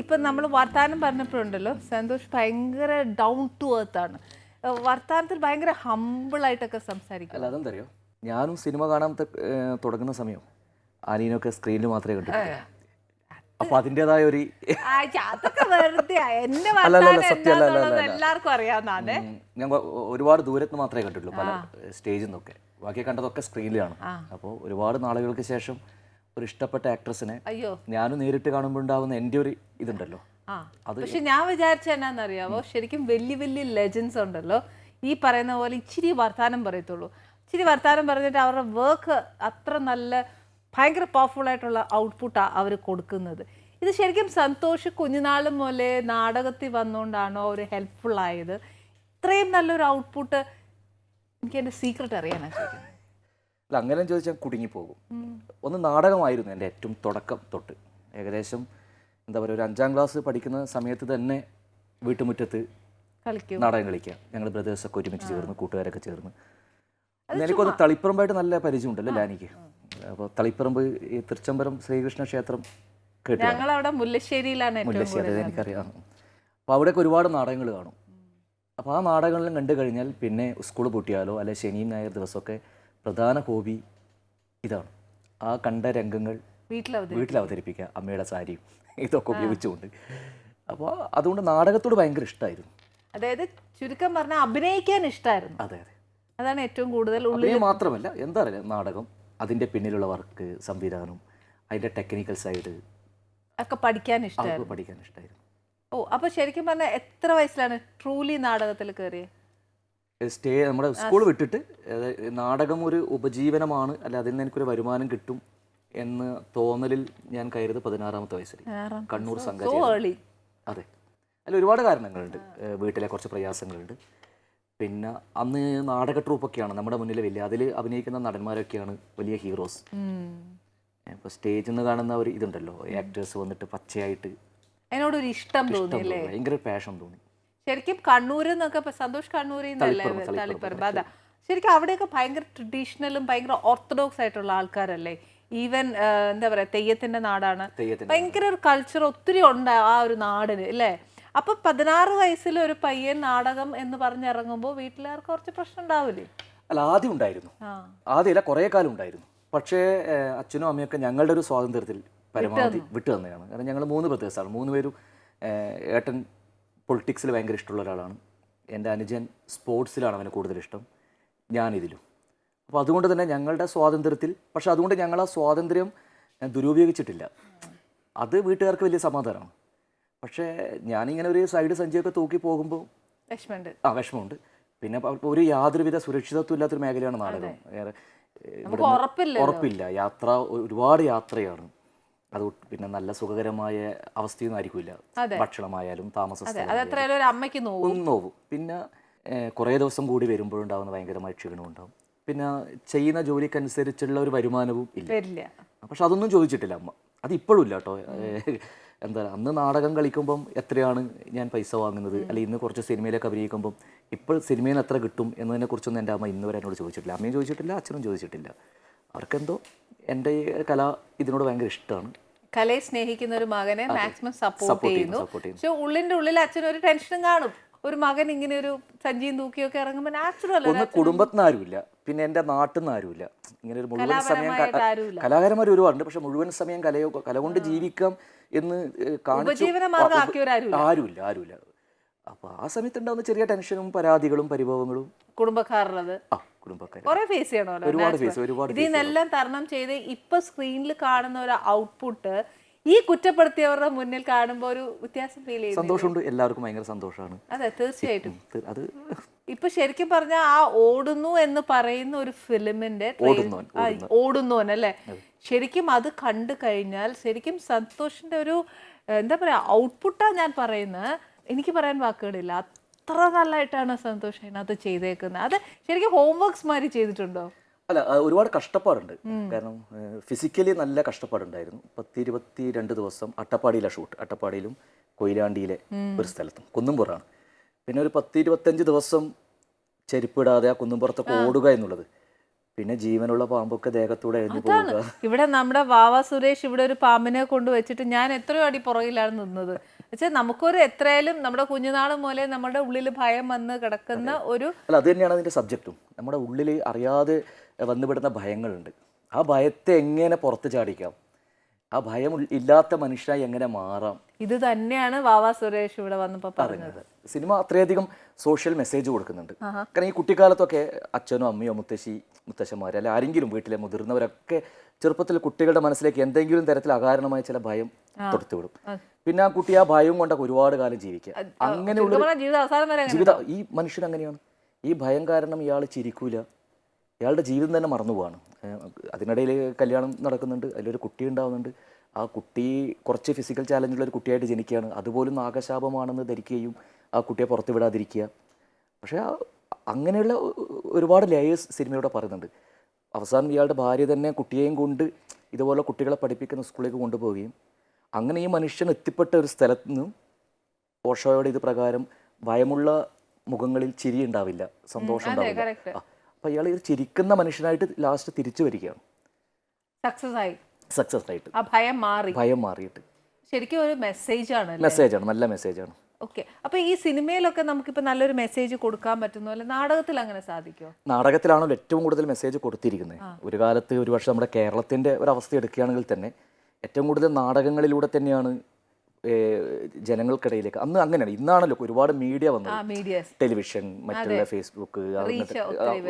ഇപ്പം നമ്മൾ വർത്താനം പറഞ്ഞപ്പോഴുണ്ടല്ലോ സന്തോഷ് ഭയങ്കര ഡൗൺ ടു എർത്ത് ആണ്. വർത്താനത്തിൽ ഭയങ്കര ഹമ്പിളായിട്ടൊക്കെ സംസാരിക്കും. അല്ല അതെന്തറിയോ? ഞാനും സിനിമ കാണാൻ തുടങ്ങുന്ന സമയം അനീനൊക്കെ സ്ക്രീനിൽ മാത്രമേ കണ്ടു അപ്പൊ അതിന്റെതായ ഒരു അതൊക്കെ വെറുതെ എന്റെ. എല്ലാവർക്കും അറിയാവുന്നതാണ്. ഞാൻ ഒരുപാട് ദൂരത്ത് മാത്രമേ കണ്ടിട്ടുള്ളൂ പല സ്റ്റേജിൽ നിന്നൊക്കെ. ബാക്കി കണ്ടതൊക്കെ സ്ക്രീനിലാണ് അപ്പോൾ ഒരുപാട് നാളുകൾക്ക് ശേഷം ഒരു ഇഷ്ടപ്പെട്ട ആക്ട്രസിനെ അയ്യോ. ഞാനും നേരിട്ട് കാണുമ്പോൾ ഉണ്ടാവുന്ന എന്റെ ഒരു ഇതുണ്ടല്ലോ. അത് പക്ഷെ ഞാൻ വിചാരിച്ച എന്നാന്നറിയാവോ ശരിക്കും വലിയ വലിയ ലെജൻസ് ഉണ്ടല്ലോ. ഈ പറയുന്ന പോലെ ഇച്ചിരി വർത്താനം പറയത്തുള്ളൂ. ഇച്ചിരി വർത്താനം പറഞ്ഞിട്ട് അവരുടെ വർക്ക് അത്ര നല്ല ഭയങ്കര പവർഫുൾ ആയിട്ടുള്ള ഔട്ട്പുട്ടാണ് അവർ കൊടുക്കുന്നത്. ഇത് ശരിക്കും സന്തോഷ് കുഞ്ഞുനാൾ മുതലേ നാടകത്തിൽ വന്നുകൊണ്ടാണോ അവർ ഹെൽപ്ഫുൾ ആയത്? ഇത്രയും നല്ലൊരു ഔട്ട്പുട്ട് എനിക്ക് എന്റെ സീക്രട്ട് അറിയാനാണ് ചോദിക്കുന്നത്. അല്ല അങ്ങനെ ചോദിച്ചാൽ കുടുങ്ങിപ്പോകും. ഒന്ന് നാടകമായിരുന്നു എന്റെ ഏറ്റവും തുടക്കം തൊട്ട്. ഏകദേശം എന്താ പറയുക ഒരു അഞ്ചാം ക്ലാസ് പഠിക്കുന്ന സമയത്ത് തന്നെ വീട്ടുമുറ്റത്ത് നാടകം കളിക്കുക ഞങ്ങൾ ബ്രദേഴ്സൊക്കെ ഒരുമിച്ച് ചേർന്ന് കൂട്ടുകാരൊക്കെ ചേർന്ന്. എനിക്കൊന്ന് തളിപ്പറമ്പായിട്ട് നല്ല പരിചയമുണ്ടല്ലോ ലാനിക്ക്. അപ്പോൾ തളിപ്പറമ്പ് ഈ തൃച്ചംബരം ശ്രീകൃഷ്ണ ക്ഷേത്രം കേട്ടു മുല്ലശ്ശേരിയിലാണ് മുല്ലശ്ശേരി എനിക്കറിയാം. അപ്പോൾ അവിടെയൊക്കെ ഒരുപാട് നാടകങ്ങൾ കാണും. അപ്പോൾ ആ നാടകങ്ങളെല്ലാം കണ്ടു കഴിഞ്ഞാൽ പിന്നെ സ്കൂൾ പൂട്ടിയാലോ അല്ലെ ശനിയും ഞായർ ദിവസമൊക്കെ പ്രധാന ഹോബി ഇതാണ്. ആ കണ്ട രംഗങ്ങൾ വീട്ടിൽ അവതരിപ്പിക്കുക അമ്മയുടെ സാരിയും ഇതൊക്കെ ഉപയോഗിച്ചുകൊണ്ട്. അപ്പോൾ അതുകൊണ്ട് നാടകത്തോട് ഭയങ്കര ഇഷ്ടമായിരുന്നു അതായത് ചുരുക്കം പറഞ്ഞാൽ അഭിനയിക്കാൻ ഇഷ്ടമായിരുന്നു അതെ അതെ. അതാണ് ഏറ്റവും കൂടുതൽ ഉള്ളിൽ മാത്രമല്ല എന്താ പറയുക നാടകം അതിന്റെ പിന്നിലുള്ള വർക്ക് സംവിധാനം അതിന്റെ ടെക്നിക്കൽ സൈഡ് ഒക്കെ പഠിക്കാൻ ഇഷ്ടമായിരുന്നു പഠിക്കാൻ ഇഷ്ടമായിരുന്നു ഓ അപ്പോൾ ശരിക്കും പറഞ്ഞാൽ എത്ര വയസ്സിലാണ് ട്രൂലി നാടകത്തിൽ കയറിയത് സ്റ്റേ നമ്മുടെ സ്കൂൾ വിട്ടിട്ട് നാടകം ഒരു ഉപജീവനമാണ് അല്ല അതിൽ നിന്ന് എനിക്കൊരു വരുമാനം കിട്ടും എന്ന് തോന്നലിൽ ഞാൻ കയറിയത് പതിനാറാമത്തെ വയസ്സിൽ. കണ്ണൂർ സംഘടന സംഘം അതെ. അല്ല ഒരുപാട് കാരണങ്ങളുണ്ട്. വീട്ടിലെ കുറച്ച് പ്രയാസങ്ങളുണ്ട്. പിന്നെ അന്ന് നാടക ട്രൂപ്പൊക്കെയാണ് നമ്മുടെ മുന്നിൽ വലിയ അതിൽ അഭിനയിക്കുന്ന നടന്മാരൊക്കെയാണ് വലിയ ഹീറോസ്. ഇപ്പോൾ സ്റ്റേജിൽ നിന്ന് കാണുന്ന ഒരു ഇതുണ്ടല്ലോ ആക്ടേഴ്സ് വന്നിട്ട് പച്ചയായിട്ട് അതിനോടൊരു ഇഷ്ടം തോന്നി. ഭയങ്കര പാഷൻ തോന്നി. ശരിക്കും കണ്ണൂരിൽ നിന്നൊക്കെ ഇപ്പൊ സന്തോഷ് കണ്ണൂരിൽ നിന്നല്ലേ തളിപ്പറമ്പ്, അതാ. ശരിക്കും അവിടെയൊക്കെ ഭയങ്കര ട്രഡീഷണലും ഭയങ്കര ഓർത്തഡോക്സ് ആയിട്ടുള്ള ആൾക്കാരല്ലേ? ഈവൻ എന്താ പറയാ തെയ്യത്തിന്റെ നാടാണ്. ഭയങ്കര ഒരു കൾച്ചർ ഒത്തിരി ഉണ്ട് ആ ഒരു നാടിന് അല്ലേ? അപ്പൊ പതിനാറ് വയസ്സിൽ ഒരു പയ്യൻ നാടകം എന്ന് പറഞ്ഞിറങ്ങുമ്പോൾ വീട്ടിലാർക്ക് കുറച്ച് പ്രശ്നം ഉണ്ടാവില്ലേ അല്ല ആദ്യം ഉണ്ടായിരുന്നു. ആദ്യമല്ല കുറേ കാലം ഉണ്ടായിരുന്നു. പക്ഷേ അച്ഛനും അമ്മയൊക്കെ ഞങ്ങളുടെ ഒരു സ്വാതന്ത്ര്യത്തിൽ പരമാവധി വിട്ടു തന്നെയാണ് കാരണം ഞങ്ങൾ മൂന്ന് ബ്രദേഴ്സാണ്. മൂന്ന് പേരും ഏട്ടൻ പൊളിറ്റിക്സിൽ ഭയങ്കര ഇഷ്ടമുള്ള ഒരാളാണ്. എന്റെ അനുജൻ സ്പോർട്സിലാണ് അവന് കൂടുതൽ ഇഷ്ടം. ഞാനിതിലും. അപ്പോൾ അതുകൊണ്ട് തന്നെ ഞങ്ങളുടെ സ്വാതന്ത്ര്യത്തിൽ പക്ഷേ അതുകൊണ്ട് ഞങ്ങൾ ആ സ്വാതന്ത്ര്യം ഞാൻ ദുരുപയോഗിച്ചിട്ടില്ല. അത് വീട്ടുകാർക്ക് വലിയ സമാധാനമാണ്. പക്ഷേ ഞാനിങ്ങനെ ഒരു സൈഡ് സഞ്ചിയൊക്കെ തൂക്കി പോകുമ്പോൾ വിഷമമുണ്ട്. ആ വിഷമമുണ്ട്. പിന്നെ ഒരു യാതൊരുവിധ സുരക്ഷിതത്വം ഇല്ലാത്തൊരു മേഖലയാണ് നാടകം. ഉറപ്പില്ല. യാത്ര ഒരുപാട് യാത്രയാണ്. അത് പിന്നെ നല്ല സുഖകരമായ അവസ്ഥയൊന്നും ആയിരിക്കില്ല. ഭക്ഷണമായാലും താമസ അമ്മയ്ക്ക് നോവും. പിന്നെ കുറേ ദിവസം കൂടി വരുമ്പോഴുണ്ടാവുന്ന ഭയങ്കരമായ ക്ഷീണവും ഉണ്ടാവും പിന്നെ ചെയ്യുന്ന ജോലിക്കനുസരിച്ചുള്ള ഒരു വരുമാനവും ഇല്ല. പക്ഷെ അതൊന്നും ചോദിച്ചിട്ടില്ല അമ്മ. അത് ഇപ്പോഴും ഇല്ല കേട്ടോ. എന്താ അന്ന് നാടകം കളിക്കുമ്പം എത്രയാണ് ഞാൻ പൈസ വാങ്ങുന്നത്? അല്ലെങ്കിൽ ഇന്ന് കുറച്ച് സിനിമയിലൊക്കെ അഭിനയിക്കുമ്പം ഇപ്പോൾ സിനിമയിൽ നിന്ന് എത്ര കിട്ടും എന്നതിനെ കുറിച്ചൊന്നും എന്റെ അമ്മ ഇന്ന് വരെ എന്നോട് ചോദിച്ചിട്ടില്ല. അമ്മയും ചോദിച്ചിട്ടില്ല അച്ഛനും ചോദിച്ചിട്ടില്ല. അവർക്കെന്തോ എന്റെ കല ഇതിനോട് ഭയങ്കര ഇഷ്ടമാണ്. കലയെ സ്നേഹിക്കുന്ന ഒരു മകനെ മാക്സിമം സപ്പോർട്ട് ചെയ്യുന്നു, പക്ഷെ ഉള്ളിന്റെ ഉള്ളിൽ അച്ഛൻ ഒരു ടെൻഷനും കാണും. ഒരു മകൻ ഇങ്ങനെ ഒരു സഞ്ചിയും തൂക്കിയൊക്കെ ഇറങ്ങുമ്പോൾ നാച്ചുറൽ ഒന്ന് കുടുംബത്തിന് ആരുമില്ല. പിന്നെ എന്റെ നാട്ടിൽ നിന്ന് ആരുമില്ല. ഇങ്ങനെ ഒരു മുഴുവൻ സമയം. കലാകാരന്മാർ ഒരുപാടുണ്ട്. പക്ഷെ മുഴുവൻ സമയം കലയോ കല കൊണ്ട് ജീവിക്കാം എന്ന് കാണിച്ചു. ആരുമില്ല ആരുമില്ല. അപ്പോൾ ആ സമയത്ത് ഉണ്ടാവുന്ന ചെറിയ ടെൻഷനും പരാതികളും പരിഭവങ്ങളും. കുടുംബക്കാരുള്ളത്. ആ കുടുംബക്കാർ കുറെ ഫേസ് ചെയ്യണമല്ലോ ഒരുപാട് ഫേസ് ഒരുപാട് ഇതിൽ നിന്നെല്ലാം തരണം ചെയ്ത് ഇപ്പൊ സ്ക്രീനിൽ കാണുന്ന ഒരു ഔട്ട്പുട്ട് ഈ കുറ്റപ്പെടുത്തിയവരുടെ മുന്നിൽ കാണുമ്പോൾ ഒരു വ്യത്യാസം ഫീൽ ചെയ്യും സന്തോഷമുണ്ട്. എല്ലാവർക്കും ഭയങ്കര സന്തോഷമാണ് അതെ തീർച്ചയായിട്ടും. അത് ഇപ്പൊ ശരിക്കും പറഞ്ഞ ആ ഓടുന്നു എന്ന് പറയുന്ന ഒരു ഫിലിമിന്റെ ഓടുന്നോൻ അല്ലെ? ശരിക്കും അത് കണ്ടു കഴിഞ്ഞാൽ ശരിക്കും സന്തോഷിന്റെ ഒരു എന്താ പറയാ ഔട്ട്പുട്ടാ ഞാൻ പറയുന്നത് എനിക്ക് പറയാൻ വാക്കുകളില്ല. അത്ര നല്ലതായിട്ടാണ് സന്തോഷം അതിനകത്ത് ചെയ്തേക്കുന്നത്. അത് ശരിക്കും ഹോംവർക്സ് മാതിരി ചെയ്തിട്ടുണ്ടോ? അല്ല ഒരുപാട് കഷ്ടപ്പാടുണ്ട്. കാരണം ഫിസിക്കലി നല്ല കഷ്ടപ്പാടുണ്ടായിരുന്നു. പത്ത് ഇരുപത്തി രണ്ട് ദിവസം അട്ടപ്പാടിയിലെ ഷൂട്ട് അട്ടപ്പാടിയിലും കൊയിലാണ്ടിയിലെ ഒരു സ്ഥലത്തും കുന്നുംപുറാണ് പിന്നെ ഒരു പത്ത് ഇരുപത്തഞ്ച് ദിവസം ചെരുപ്പിടാതെ ആ കുന്നുംപുറത്തൊക്കെ ഓടുക എന്നുള്ളത്. പിന്നെ ജീവനുള്ള പാമ്പൊക്കെ ദേഹത്തൂടെ എഴുതി അതാണ്. ഇവിടെ നമ്മുടെ വാവ സുരേഷ് ഇവിടെ ഒരു പാമ്പിനെ കൊണ്ട് വെച്ചിട്ട് ഞാൻ എത്രയോ അടി പുറകിലാണ് നിന്നത്. പക്ഷെ നമുക്കൊരു എത്രയായാലും നമ്മുടെ കുഞ്ഞുനാൾ മുതലേ നമ്മുടെ ഉള്ളിൽ ഭയം വന്ന് കിടക്കുന്ന ഒരു അല്ല അത് തന്നെയാണ് അതിന്റെ സബ്ജക്റ്റും നമ്മുടെ ഉള്ളിൽ അറിയാതെ വന്നുപെടുന്ന ഭയങ്ങളുണ്ട്. ആ ഭയത്തെ എങ്ങനെ പുറത്ത് ചാടിക്കാം? ആ ഭയം ഇല്ലാത്ത മനുഷ്യനായി എങ്ങനെ മാറാം? ഇത് തന്നെയാണ് വാവാ സുരേഷ് ഇവിടെ വന്നപ്പോൾ പറഞ്ഞത്. സിനിമ അത്രയധികം സോഷ്യൽ മെസ്സേജ് കൊടുക്കുന്നുണ്ട്. കാരണം ഈ കുട്ടിക്കാലത്തൊക്കെ അച്ഛനോ അമ്മയോ മുത്തശ്ശി മുത്തശ്ശന്മാർ അല്ലെ ആരെങ്കിലും വീട്ടിലെ മുതിർന്നവരൊക്കെ ചെറുപ്പത്തിൽ കുട്ടികളുടെ മനസ്സിലേക്ക് എന്തെങ്കിലും തരത്തിൽ അകാരണമായ ചില ഭയം തൊടുത്തുവിടും. പിന്നെ ആ കുട്ടി ആ ഭയം കൊണ്ടൊക്കെ ഒരുപാട് കാലം ജീവിക്കുക. അങ്ങനെയുള്ള ജീവിത ഈ മനുഷ്യൻ അങ്ങനെയാണ്. ഈ ഭയം കാരണം ഇയാൾ ചിരിക്കൂല. ഇയാളുടെ ജീവിതം തന്നെ മറന്നു പോവാണ് അതിനിടയിൽ കല്യാണം നടക്കുന്നുണ്ട്. അതിലൊരു കുട്ടി ഉണ്ടാവുന്നുണ്ട്. ആ കുട്ടി കുറച്ച് ഫിസിക്കൽ ചാലഞ്ചുള്ള ഒരു കുട്ടിയായിട്ട് ജനിക്കുകയാണ്. അതുപോലും നാഗശാപമാണെന്ന് ധരിക്കുകയും ആ കുട്ടിയെ പുറത്ത് വിടാതിരിക്കുക. പക്ഷേ അങ്ങനെയുള്ള ഒരുപാട് ലേയേഴ്സ് സിനിമയോടെ പറയുന്നുണ്ട്. അവസാനം ഇയാളുടെ ഭാര്യ തന്നെ കുട്ടിയെയും കൊണ്ട് ഇതുപോലെ കുട്ടികളെ പഠിപ്പിക്കുന്ന സ്കൂളിലേക്ക് കൊണ്ടുപോവുകയും അങ്ങനെ ഈ മനുഷ്യൻ എത്തിപ്പെട്ട ഒരു സ്ഥലത്ത് നിന്നും ഓഷോയുടെ ഇത് പ്രകാരം ഭയമുള്ള മുഖങ്ങളിൽ ചിരി ഉണ്ടാവില്ല. സന്തോഷം ഉണ്ടാവില്ല. Correct. ആ, അപ്പൊ ഇയാൾ ഒരു ചിരിക്കുന്ന മനുഷ്യനായിട്ട് ലാസ്റ്റ് തിരിച്ചു വരികയാണ്. സക്സസ് ആയി. സക്സസ് ആയിട്ട്. ആ ഭയം മാറി. ഭയം മാറിയിട്ട്. ശരിക്കും ഒരു മെസ്സേജ് ആണ് മെസ്സേജാണ് നല്ല ആണ്. ഓക്കെ അപ്പൊ ഈ സിനിമയിലൊക്കെ നമുക്കിപ്പോ നല്ലൊരു മെസ്സേജ് കൊടുക്കാൻ പറ്റുന്ന പോലെ നാടകത്തിൽ അങ്ങനെ സാധിക്കുമോ നാടകത്തിലാണല്ലോ ഏറ്റവും കൂടുതൽ മെസ്സേജ് കൊടുത്തിരിക്കുന്നത്. ഒരു കാലത്ത് ഒരു പക്ഷേ നമ്മുടെ കേരളത്തിന്റെ ഒരു അവസ്ഥ എടുക്കുകയാണെങ്കിൽ തന്നെ ഏറ്റവും കൂടുതൽ നാടകങ്ങളിലൂടെ തന്നെയാണ് ജനങ്ങൾക്കിടയിലേക്ക്. അന്ന് അങ്ങനെയാണ്. ഇന്നാണല്ലോ ഒരുപാട് മീഡിയ വന്നത്. ടെലിവിഷൻ മറ്റുള്ള ഫേസ്ബുക്ക്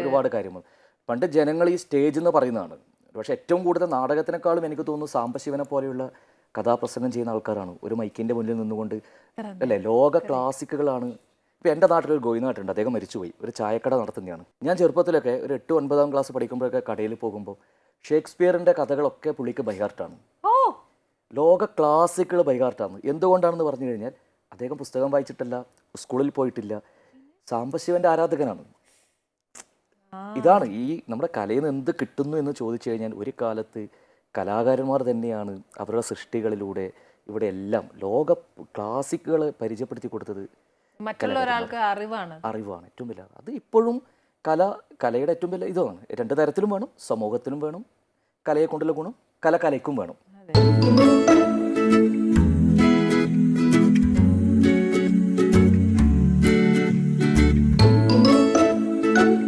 ഒരുപാട് കാര്യങ്ങൾ. പണ്ട് ജനങ്ങൾ ഈ സ്റ്റേജ് എന്ന് പറയുന്നതാണ്. പക്ഷെ ഏറ്റവും കൂടുതൽ നാടകത്തിനേക്കാളും എനിക്ക് തോന്നുന്നു സാംബശിവനെ പോലെയുള്ള കഥാപ്രസംഗം ചെയ്യുന്ന ആൾക്കാരാണ്. ഒരു മൈക്കിന്റെ മുന്നിൽ നിന്നുകൊണ്ട് അല്ലേ? ലോക ക്ലാസിക്കുകളാണ്. ഇപ്പം എന്റെ നാട്ടിലൊരു ഗോയിനാട്ടുണ്ട് അദ്ദേഹം മരിച്ചുപോയി. ഒരു ചായക്കട നടത്തുന്നതാണ് ഞാൻ ചെറുപ്പത്തിലൊക്കെ ഒരു എട്ട് ഒൻപതാം ക്ലാസ് പഠിക്കുമ്പോഴൊക്കെ കടയിൽ പോകുമ്പോൾ ഷേക്സ്പിയറിന്റെ കഥകളൊക്കെ പുള്ളിക്ക് ബൈഹാർട്ടാണ് ഓ ലോക ക്ലാസിക്കുകൾ ബൈഹാർട്ടാണ് എന്തുകൊണ്ടാണെന്ന് പറഞ്ഞു കഴിഞ്ഞാൽ അദ്ദേഹം പുസ്തകം വായിച്ചിട്ടില്ല സ്കൂളിൽ പോയിട്ടില്ല. സാംബശിവന്റെ ആരാധകനാണ്. ഇതാണ് ഈ നമ്മുടെ കലയിൽ നിന്ന് എന്ത് കിട്ടുന്നു എന്ന് ചോദിച്ചു കഴിഞ്ഞാൽ ഒരു കാലത്ത് കലാകാരന്മാർ തന്നെയാണ് അവരുടെ സൃഷ്ടികളിലൂടെ ഇവിടെ എല്ലാം ലോക ക്ലാസിക്കുകൾ പരിചയപ്പെടുത്തി കൊടുത്തത് മറ്റുള്ള ഒരാൾക്ക് അറിവാണ്. അറിവാണ്. ഏറ്റവും വലിയ അത് ഇപ്പോഴും കല കലയുടെ ഏറ്റവും വലിയ ഇതാണ്. രണ്ട് തരത്തിലും വേണം സമൂഹത്തിലും വേണം കലയെ കൊണ്ടുള്ള ഗുണം കല കലയ്ക്കും വേണം.